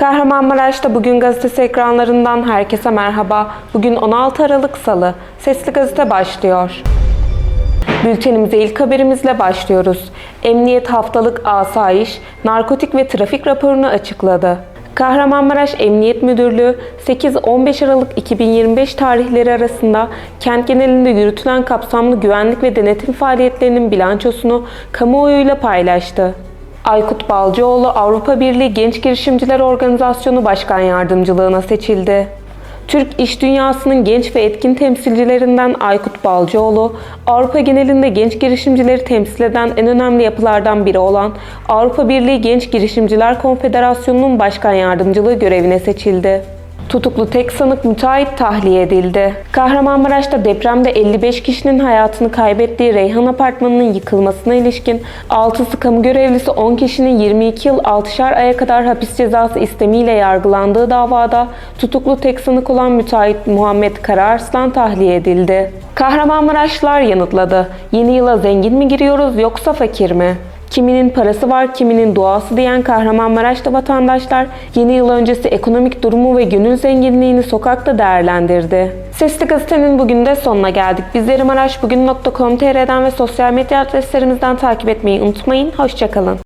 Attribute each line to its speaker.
Speaker 1: Kahramanmaraş'ta bugün gazetesi ekranlarından herkese merhaba. Bugün 16 Aralık Salı. Sesli Gazete başlıyor. Bültenimize ilk haberimizle başlıyoruz. Emniyet haftalık asayiş, narkotik ve trafik raporunu açıkladı. Kahramanmaraş Emniyet Müdürlüğü 8-15 Aralık 2025 tarihleri arasında kent genelinde yürütülen kapsamlı güvenlik ve denetim faaliyetlerinin bilançosunu kamuoyuyla paylaştı. Aykut Balcıoğlu Avrupa Birliği Genç Girişimciler Organizasyonu Başkan Yardımcılığına seçildi. Türk iş dünyasının genç ve etkin temsilcilerinden Aykut Balcıoğlu, Avrupa genelinde genç girişimcileri temsil eden en önemli yapılardan biri olan Avrupa Birliği Genç Girişimciler Konfederasyonu'nun başkan yardımcılığı görevine seçildi. Tutuklu tek sanık müteahhit tahliye edildi. Kahramanmaraş'ta depremde 55 kişinin hayatını kaybettiği Reyhan Apartmanı'nın yıkılmasına ilişkin 6'sı kamu görevlisi 10 kişinin 22 yıl 6'şar aya kadar hapis cezası istemiyle yargılandığı davada tutuklu tek sanık olan müteahhit Muhammed Karaarslan tahliye edildi. Kahramanmaraşlılar yanıtladı. Yeni yıla zengin mi giriyoruz yoksa fakir mi? Kiminin parası var, kiminin duası diyen Kahramanmaraş'ta vatandaşlar yeni yıl öncesi ekonomik durumu ve gönül zenginliğini sokakta değerlendirdi. Sesli Gazete'nin bugün de sonuna geldik. Bizleri maraşbugün.com.tr'den ve sosyal medya adreslerimizden takip etmeyi unutmayın. Hoşçakalın.